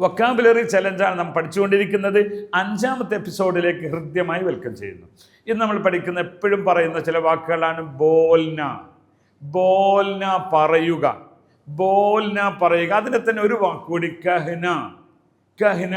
Vocabulary ചലഞ്ചാണ് നാം പഠിച്ചുകൊണ്ടിരിക്കുന്നത്. അഞ്ചാമത്തെ എപ്പിസോഡിലേക്ക് ഹൃദ്യമായി വെൽക്കം ചെയ്യുന്നു. ഇന്ന് നമ്മൾ പഠിക്കുന്ന എപ്പോഴും പറയുന്ന ചില വാക്കുകളാണ് ബോൽന. ബോൽന പറയുക. ബോൽന പറയുക. അതിനെ തന്നെ ഒരു വാക്കുകൂടി കഹ്ന. കഹ്ന.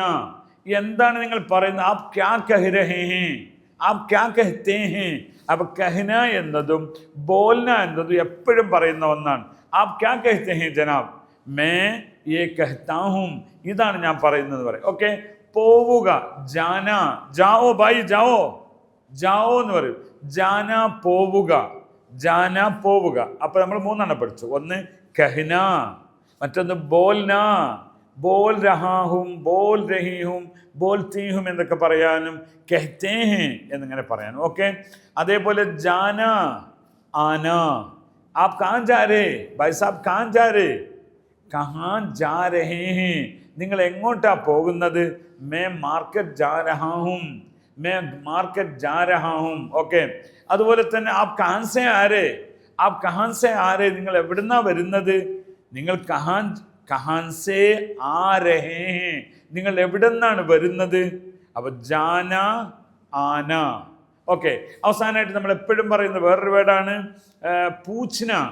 എന്താണ് നിങ്ങൾ പറയുന്നത്? ആ ക്യാ കഹ് രഹേ ആപ് ക്യാ കഹ്തേ ഹേ. അപ്പൊ കഹ്ന എന്നതും ബോൽന എന്നതും എപ്പോഴും പറയുന്ന ഒന്നാണ്. ആപ് ക്യാ കഹ്തേ ഹേ ജനാബ്? മേ യേ കഹ്താ ഹും ഇതാണ് ഞാൻ പറയുന്നത് പറയും ഓക്കെ പോവുക. ജാന ജാവോ ബായി ജാവോ. ജാവോ എന്ന് പറയും. ജാന പോവുക. ജാന പോവുക. അപ്പൊ നമ്മൾ മൂന്നെണ്ണം പഠിച്ചു. ഒന്ന് കഹ്ന മറ്റൊന്ന് ബോൽന. ബോൽ രഹാഹും ബോൽ രഹീഹും ബോൽ തീഹും എന്നൊക്കെ പറയാനും കെഹ്തേ ഹേ എന്നിങ്ങനെ പറയാനും. ഓക്കെ അതേപോലെ ജാന ആന. ആപ് കാൻ ജാ രേ ഭായ് സാബ് കാൻ ജാ രേ കഹാൻ ജാ രഹേ ഹേ. നിങ്ങൾ എങ്ങോട്ടാ പോകുന്നത്? മേ മാർക്കറ്റ് ജാ രഹാഹും മേ മാർക്കറ്റ് ജാ രഹാഹും ഓക്കെ. അതുപോലെ തന്നെ ആപ് കഹാൻ സെ ആരേ? ആപ് കഹാൻ ആരേ? നിങ്ങൾ എവിടുന്നാ വരുന്നത്? നിങ്ങൾ കഹാൻ കഹാൻ സേ ആ രഹേ ഹേ. നിങ്ങൾ എവിടെ നിന്നാണ് വരുന്നത്? അപ്പൊ ജാന ആന. ഓക്കെ. അവസാനമായിട്ട് നമ്മൾ എപ്പോഴും പറയുന്ന വേറൊരു വേർഡാണ് പൂച്ചന.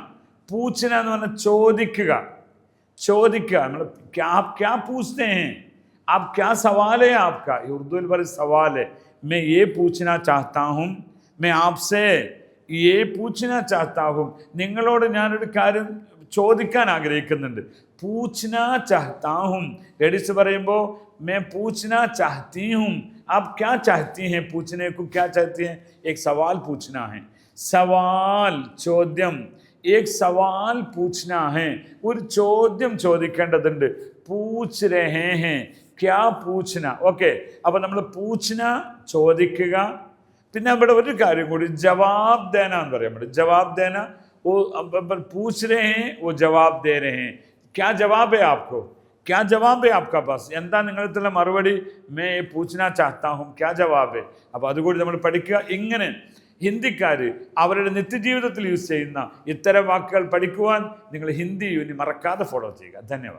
പൂച്ചന എന്ന് പറഞ്ഞാൽ ചോദിക്കുക. ചോദിക്കുക നമ്മൾ क्या आप क्या पूछते हैं आप क्या सवाल है आपका ये उर्दू में बड़े सवाल है मैं ये पूछना चाहता हूँ मैं आपसे ये पूछना चाहता हूँ നിങ്ങളോട് ഞാനൊരു കാര്യം ചോദിക്കാൻ ആഗ്രഹിക്കുന്നുണ്ട് പൂച്ചന ചാഹത്താഹും ലേഡീസ് പറയുമ്പോൾ मैं पूछना चाहती हूँ आप क्या चाहती हैं पूछने को क्या चाहती हैं एक सवाल पूछना है सवाल ചോദ്യം ഏക് സവാൽ പൂച്ഛന ഹേ ഒരു ചോദ്യം ചോദിക്കേണ്ടതുണ്ട് പൂച്ച് രഹേ ഹേ ക്യാ പൂച്ഛന ഓക്കെ അപ്പൊ നമ്മൾ പൂച്ഛന ചോദിക്കുക പിന്നെ അവിടെ ഒരു കാര്യം കൂടി ജവാബ് ദേന എന്ന് പറയാം നമ്മൾ ജവാബ് ദേന वो अब- अब पूछ रहे हैं वो जवाब दे रहे हैं क्या जवाब है आपको क्या जवाब है आपका पास എന്താ നിങ്ങളുടെ മറുപടി മേ പൂച്ചന ചാഹത്താ ഹും ക്യാ ജവാബ് है അപ്പോൾ അതുകൂടി നമ്മൾ പഠിക്കുക ഇങ്ങനെ ഹിന്ദിക്കാർ അവരുടെ നിത്യജീവിതത്തിൽ യൂസ് ചെയ്യുന്ന ഇത്തരം വാക്കുകൾ പഠിക്കുവാൻ നിങ്ങൾ ഹിന്ദി ഇനി മറക്കാതെ ഫോളോ ചെയ്യുക. ധന്യവാദം.